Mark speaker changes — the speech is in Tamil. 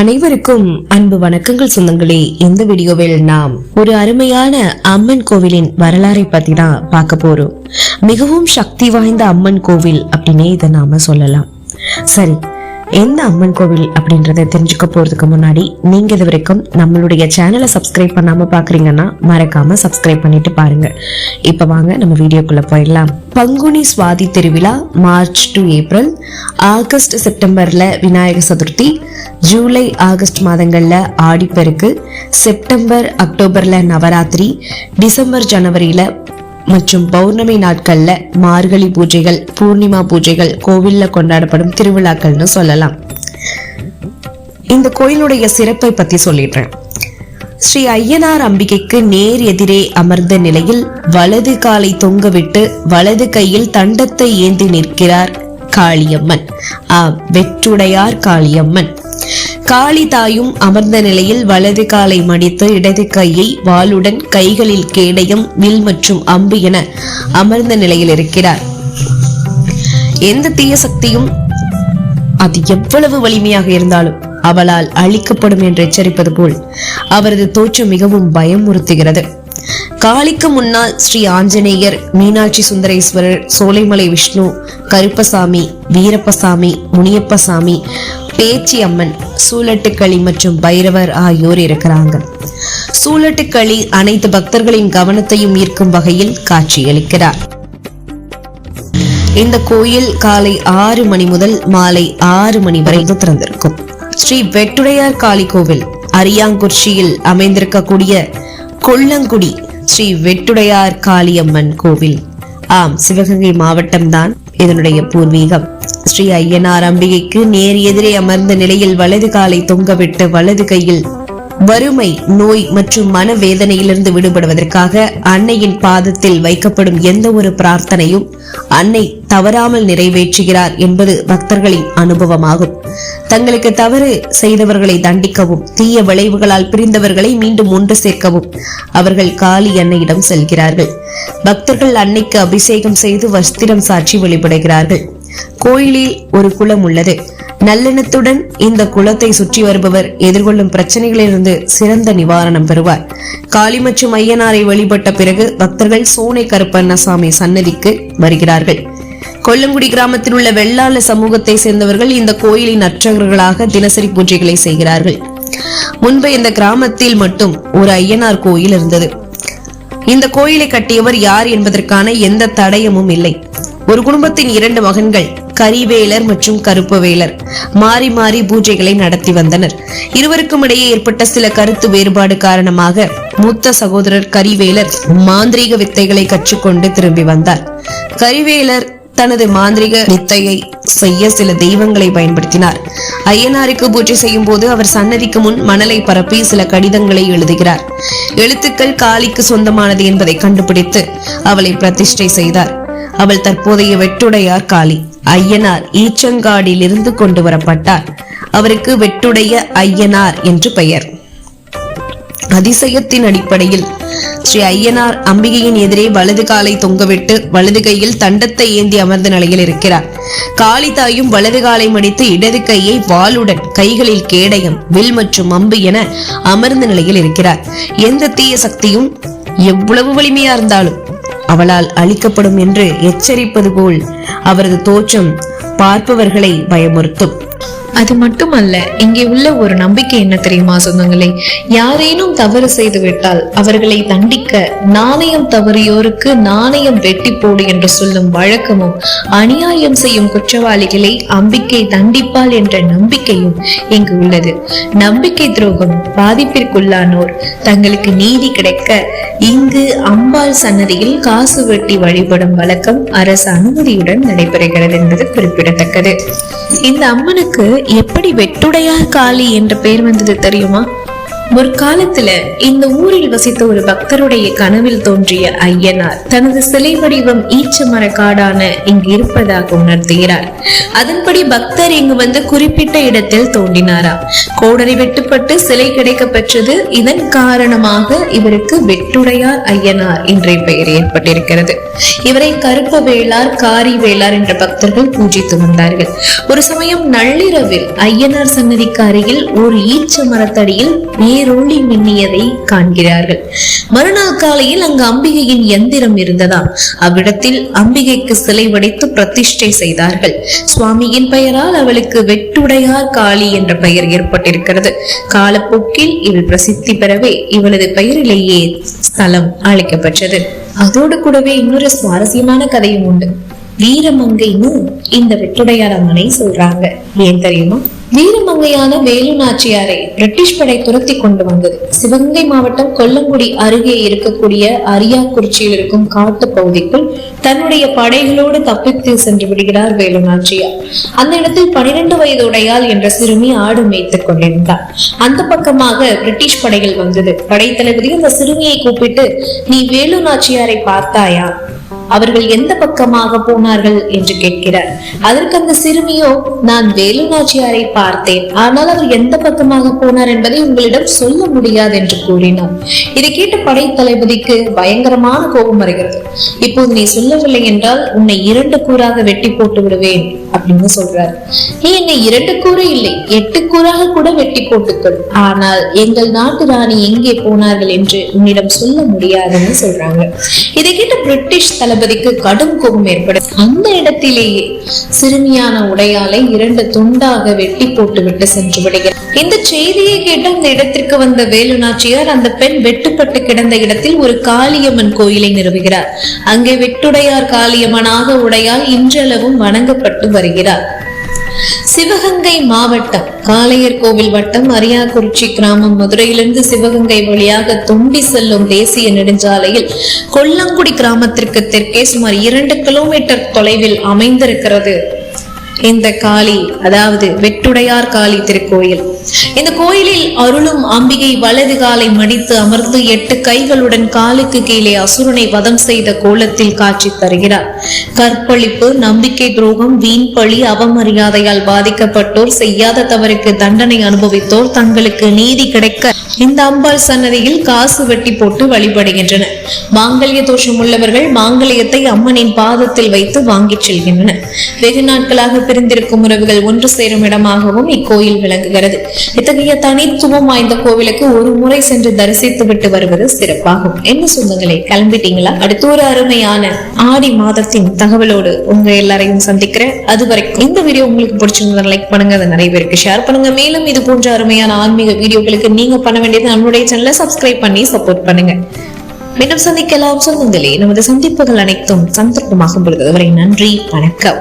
Speaker 1: அனைவருக்கும் அன்பு வணக்கங்கள் சொந்தங்களே. இந்த வீடியோவில் நாம் ஒரு அருமையான அம்மன் கோவிலின் வரலாறை பத்தி தான் பார்க்க போறோம். மிகவும் சக்தி வாய்ந்த அம்மன் கோவில் அப்படின்னே இதை நாம சொல்லலாம். சரி எந்த அம்மன் கோவில் அப்படின்றத தெரிஞ்சுக்க போறதுக்கு முன்னாடி நீங்க இது வரைக்கும் நம்மளுடைய சேனலை சப்ஸ்கிரைப் பண்ணாம பாக்குறீங்கன்னா மறக்காம சப்ஸ்கிரைப் பண்ணிட்டு பாருங்க. இப்ப வாங்க நம்ம வீடியோக்குள்ள போயிடலாம். பங்குனி சுவாதி திருவிழா மார்ச் டு ஏப்ரல் ஆகஸ்ட் செப்டம்பர்ல விநாயகர் சதுர்த்தி ஜூலை ஆகஸ்ட் மாதங்கள்ல ஆடிப்பெருக்கு செப்டம்பர் அக்டோபர்ல நவராத்திரி டிசம்பர் ஜனவரியில மற்றும் பௌர்ணமி நாட்கள்ல மார்கழி பூஜைகள் பூர்ணிமா பூஜைகள் கோவில்ல கொண்டாடப்படும் திருவிழாக்கள்னு சொல்லலாம். இந்த கோயிலுடைய சிறப்பை பத்தி சொல்லிடுறேன். ஸ்ரீ ஐயனார் அம்பிகைக்கு நேர் எதிரே அமர்ந்த நிலையில் வலது காலை தொங்கவிட்டு வலது கையில் தண்டத்தை ஏந்தி நிற்கிறார் காளியம்மன். ஆ வெற்றுடையார் காளியம்மன். காளி தாயும் அமர்ந்த நிலையில் வலது காலை மடித்து இடது கையை வாளுடன் கைகளில் கேடயம் வில் மற்றும் அம்பு என அமர்ந்த நிலையில் இருக்கிறார். எந்த தீய சக்தியும் அது எவ்வளவு வலிமையாக இருந்தாலும் அவளால் அழிக்கப்படும் என்று எச்சரிப்பது போல் அவரது தோற்றம் மிகவும் பயமுறுத்துகிறது. காளிக்கு முன்னால் ஸ்ரீ ஆஞ்சநேயர் மீனாட்சி சுந்தரேஸ்வரர் சோலைமலை விஷ்ணு கருப்பசாமி வீரப்பசாமி முனியப்பசாமி பேச்சி அம்மன் சூலட்டுக்களி மற்றும் பைரவர் ஆகியோர் இருக்கிறாங்க. சூலட்டுக்களி அனைத்து பக்தர்களின் கவனத்தையும் ஈர்க்கும் வகையில் காட்சியளிக்கிறார். இந்த கோயில் காலை ஆறு மணி முதல் மாலை ஆறு மணி வரை திறந்திருக்கும். ஸ்ரீ வெட்டுடையார் காளி கோவில் அரியாங்குறிச்சியில் அமைந்திருக்கக்கூடிய கொல்லங்குடி ஸ்ரீ வெட்டுடையார் காளியம்மன் கோவில். ஆம் சிவகங்கை மாவட்டம்தான் இதனுடைய பூர்வீகம். ஸ்ரீ ஐயனார் அம்பிகைக்கு நேர் எதிரே அமர்ந்த நிலையில் வலது காலை தொங்கவிட்டு வலது கையில் வறுமை நோய் மற்றும் மனவேதனையிலிருந்து விடுபடுவதற்காக அன்னையின் பாதத்தில் வைக்கப்படும் எந்த ஒரு பிரார்த்தனையும் அன்னை தவறாமல் நிறைவேற்றுகிறார் என்பது பக்தர்களின் அனுபவமாகும். தங்களுக்கு தவறு செய்தவர்களை தண்டிக்கவும் தீய விளைவுகளால் பிரிந்தவர்களை மீண்டும் ஒன்று சேர்க்கவும் அவர்கள் காளி அன்னையிடம் செல்கிறார்கள். பக்தர்கள் அன்னைக்கு அபிஷேகம் செய்து வஸ்திரம் சாட்சி வழிபடுகிறார்கள் கோயிலில் ஒரு குளம் உள்ளது. நல்லெண்ணத்துடன் இந்த குளத்தை சுற்றி வருபவர் எதிர்கொள்ளும் பிரச்சனைகளிலிருந்து சிறந்த நிவாரணம் பெறுவார். காளி மற்றும் ஐயனாரை வழிபட்ட பிறகு பக்தர்கள் சோனை கருப்பண்ணசாமி சன்னதிக்கு வருகிறார்கள். கொல்லங்குடி கிராமத்தில் உள்ள வெள்ளாள சமூகத்தை சேர்ந்தவர்கள் இந்த கோயிலின் அர்ச்சகர்களாக தினசரி பூஜைகளை செய்கிறார்கள். முன்பு இந்த கிராமத்தில் மட்டும் ஒரு ஐயனார் கோயில் இருந்தது. இந்த கோயிலை கட்டியவர் யார் என்பதற்கான எந்த தடயமும் இல்லை. ஒரு குடும்பத்தின் இரண்டு மகன்கள் கரிவேலர் மற்றும் கருப்பவேலர் மாறி மாறி பூஜைகளை நடத்தி வந்தனர். இருவருக்கும் இடையே ஏற்பட்ட சில கருத்து வேறுபாடு காரணமாக மூத்த சகோதரர் கரிவேலர் மாந்திரீக வித்தைகளை கற்றுக்கொண்டு திரும்பி வந்தார். கரிவேலர் தனது மாந்திரிக நித்தையை செய்ய சில தெய்வங்களை பயன்படுத்தினார். ஐயனாருக்கு பூஜை செய்யும் போது அவர் சன்னதிக்கு முன் மணலை பரப்பி சில கடிதங்களை எழுதுகிறார். எழுத்துக்கள் காளிக்கு சொந்தமானது என்பதை கண்டுபிடித்து அவளை பிரதிஷ்டை செய்தார். அவள் தற்போதைய வெட்டுடையார் காளி ஐயனார் ஈச்சங்காடியிலிருந்து கொண்டு வரப்பட்டார். அவருக்கு வெட்டுடைய ஐயனார் என்று பெயர். அதிசயத்தின் அடிப்படையில் ஸ்ரீ ஐயனார் அம்பிகையின் எதிரே வலது காலை தொங்கவிட்டு வலது கையில் தண்டத்தை ஏந்தி அமர்ந்த நிலையில் இருக்கிறார். காளி தாயும் வலது காலை மடித்து இடது கையை வாளுடன் கைகளில் கேடயம் வில் மற்றும் அம்பு என அமர்ந்த நிலையில் இருக்கிறார். எந்த தீய சக்தியும் எவ்வளவு வலிமையா இருந்தாலும் அவளால் அழிக்கப்படும் என்று எச்சரிப்பது போல் அவரது தோற்றம் பார்ப்பவர்களை பயமுறுத்தும்.
Speaker 2: அது மட்டுமல்ல இங்கே உள்ள ஒரு நம்பிக்கை என்ன தெரியுமா சொந்தங்களே? யாரேனும் தவறு செய்து விட்டால் அவர்களை தண்டிக்க நாணயம் தவறியோருக்கு நாணயம் வெட்டி போடு என்று சொல்லும் வழக்கமும் அநியாயம் செய்யும் குற்றவாளிகளை அம்பிக்கை தண்டிப்பாள் என்ற நம்பிக்கையும் இங்கு உள்ளது. நம்பிக்கை துரோகம் பாதிப்பிற்குள்ளானோர் தங்களுக்கு நீதி கிடைக்க இங்கு அம்பாள் சன்னதியில் காசு வெட்டி வழிபடும் வழக்கம் அரசு அனுமதியுடன் நடைபெறுகிறது என்பது குறிப்பிடத்தக்கது. இந்த அம்மனுக்கு எப்படி வெட்டுடையார் காளி என்ற பெயர் வந்தது தெரியுமா? முற்காலத்துல இந்த ஊரில் வசித்த ஒரு பக்தருடைய கனவில் தோன்றிய ஐயனார் தனது சிலை வடிவம் ஈச்ச மரக்காடான இங்கு இருப்பதாக உணர்த்துகிறார். அதன்படி பக்தர் இங்கு வந்து குறிப்பிட்ட இடத்தில் தோண்டினாரா கோடரி வெட்டுப்பட்டு சிலை கிடைக்க பெற்றது இதன் காரணமாக இவருக்கு வெட்டுடையார் ஐயனார் என்ற பெயர் ஏற்பட்டிருக்கிறது. இவரை கருப்ப வேளார் காரி வேளார் என்ற பக்தர்கள் பூஜித்து வந்தார்கள். ஒரு சமயம் நள்ளிரவில் ஐயனார் சன்னதிக்கு அருகில் ஒரு ஈச்ச மரத்தடியில் நேரொளி மின்னியதை காண்கிறார்கள். மறுநாள் காலையில் அங்கு அம்பிகையின் எந்திரம் இருந்ததாம். அவ்விடத்தில் அம்பிகைக்கு சிலை வடித்து பிரதிஷ்டை செய்தார்கள். சுவாமியின் பெயரால் அவளுக்கு வெட்டுடையார் காளி என்ற பெயர் ஏற்பட்டிருக்கிறது. காலப்போக்கில் இவள் பிரசித்தி பெறவே இவளது பெயரிலேயே ஸ்தலம் அழைக்கப்பட்டது அதோடு கூடவே இன்னொரு சுவாரஸ்யமான கதையும் உண்டு. வீரமங்கைன்னு இந்த வெட்டுடையார் அம்மனை சொல்றாங்க. ஏன் தெரியுமா? வீரமங்கையான வேலு நாச்சியாரை பிரிட்டிஷ் படை துரத்தி கொண்டு வந்தது. சிவகங்கை மாவட்டம் கொல்லங்குடி அருகே இருக்கக்கூடிய அரியாக்குறிச்சியில் இருக்கும் காட்டு பகுதிக்குள் தன்னுடைய படைகளோடு தப்பித்து சென்று விடுகிறார் வேலு நாச்சியார் அந்த இடத்தில் பனிரெண்டு வயது உடையாள் என்ற சிறுமி ஆடு மேய்த்துக் கொண்டிருந்தார் அந்த பக்கமாக பிரிட்டிஷ் படைகள் வந்தது. படைத்தளபதி அந்த சிறுமியை கூப்பிட்டு நீ வேலு நாச்சியாரை பார்த்தாயா? அவர்கள் எந்த பக்கமாக போனார்கள் என்று கேட்கிறார். அதற்கு அந்த சிறுமியோ நான் வேலு நாச்சியாரை பார்த்தேன். ஆனால் அவர் எந்த பக்கமாக போனார் என்பதை உங்களிடம் சொல்ல முடியாது என்று கூறினார் இதை கேட்ட படை தளபதிக்கு பயங்கரமான கோபம் வருகிறது. இப்போது நீ சொல்லவில்லை என்றால் உன்னை இரண்டு கூறாக வெட்டி போட்டு விடுவேன் அப்படின்னு சொல்றாரு. நீ என்னை இரண்டு கூறு இல்லை எட்டு கூறாக கூட வெட்டி போட்டுக்கள். ஆனால் எங்கள் நாட்டு ராணி எங்கே போனார்கள் என்று உன்னிடம் சொல்ல முடியாதுன்னு சொல்றாங்க. இதை கேட்ட பிரிட்டிஷ் தளபதிக்கு கடும் கோபம் ஏற்படும். அந்த இடத்திலேயே சிறுமியான உடையாலை இரண்டு துண்டாக வெட்டி போட்டு விட்டு சென்று விடுகிறார். இந்த செய்தியை கேட்டு அந்த இடத்திற்கு வந்த வேலு நாச்சியார் அந்த பெண் வெட்டுப்பட்டு கிடந்த இடத்தில் ஒரு காளியம்மன் கோயிலை நிறுவுகிறார். அங்கே வெட்டுடையார் காளியம்மனாக உடையால் இன்றளவும் வணங்கப்பட்டு வருகிறார். சிவகங்கை மாவட்டம் காளையர் கோவில் வட்டம் அரியாக்குறிச்சி கிராமம் மதுரையிலிருந்து சிவகங்கை வழியாக தொண்டி செல்லும் தேசிய நெடுஞ்சாலையில் கொல்லங்குடி கிராமத்திற்கு தெற்கே சுமார் இரண்டு கிலோமீட்டர் தொலைவில் அமைந்திருக்கிறது. இந்த காளி அதாவது வெட்டுடையார் காளி திருக்கோயில். இந்த கோயிலில் அருளும் அம்பிகை வலது காலை மடித்து அமர்ந்து எட்டு கைகளுடன் காலுக்கு கீழே அசுரனை வதம் செய்த கோலத்தில் காட்சி தருகிறார். கற்பழிப்பு நம்பிக்கை துரோகம் வீண் பழி அவமரியாதையால் பாதிக்கப்பட்டோர் செய்யாத தவறுக்கு தண்டனை அனுபவித்தோர் தங்களுக்கு நீதி கிடைக்க இந்த அம்பாள் சன்னதியில் காசு வெட்டி போட்டு வழிபடுகின்றனர். மாங்கல்ய தோஷம் உள்ளவர்கள் மாங்கல்யத்தை அம்மனின் பாதத்தில் வைத்து வாங்கிச் செல்கின்றனர். வெகு நாட்களாக பிரிந்திருக்கும் உறவுகள் ஒன்று சேரும் இடமாகவும் இக்கோயில் விளங்குகிறது. இத்தகைய தனித்துவம் வாய்ந்த கோவிலுக்கு ஒரு முறை சென்று தரிசித்து விட்டு வருவது சிறப்பாகும். என்ன சொந்தங்களே கிளம்பிட்டீங்களா? அடுத்த ஒரு அருமையான ஆடி மாதத்தின் தகவலோடு உங்க எல்லாரையும் சந்திக்கிறேன். அது வரைக்கும் இந்த வீடியோ உங்களுக்கு பிடிச்சிருந்தா லைக் பண்ணுங்க. அதை நிறைய பேருக்கு ஷேர் பண்ணுங்க. மேலும் இது போன்ற அருமையான ஆன்மீக வீடியோக்களுக்கு நீங்க பண்ண வேண்டியது நம்மளுடைய சேனலை சப்ஸ்கிரைப் பண்ணி சப்போர்ட் பண்ணுங்க. மீண்டும் சந்திக்கலாம். சொந்தங்களே நமது சந்திப்புகள் அனைத்தும் சந்தர்ப்பமாகும் பொழுது. வரை நன்றி வணக்கம்.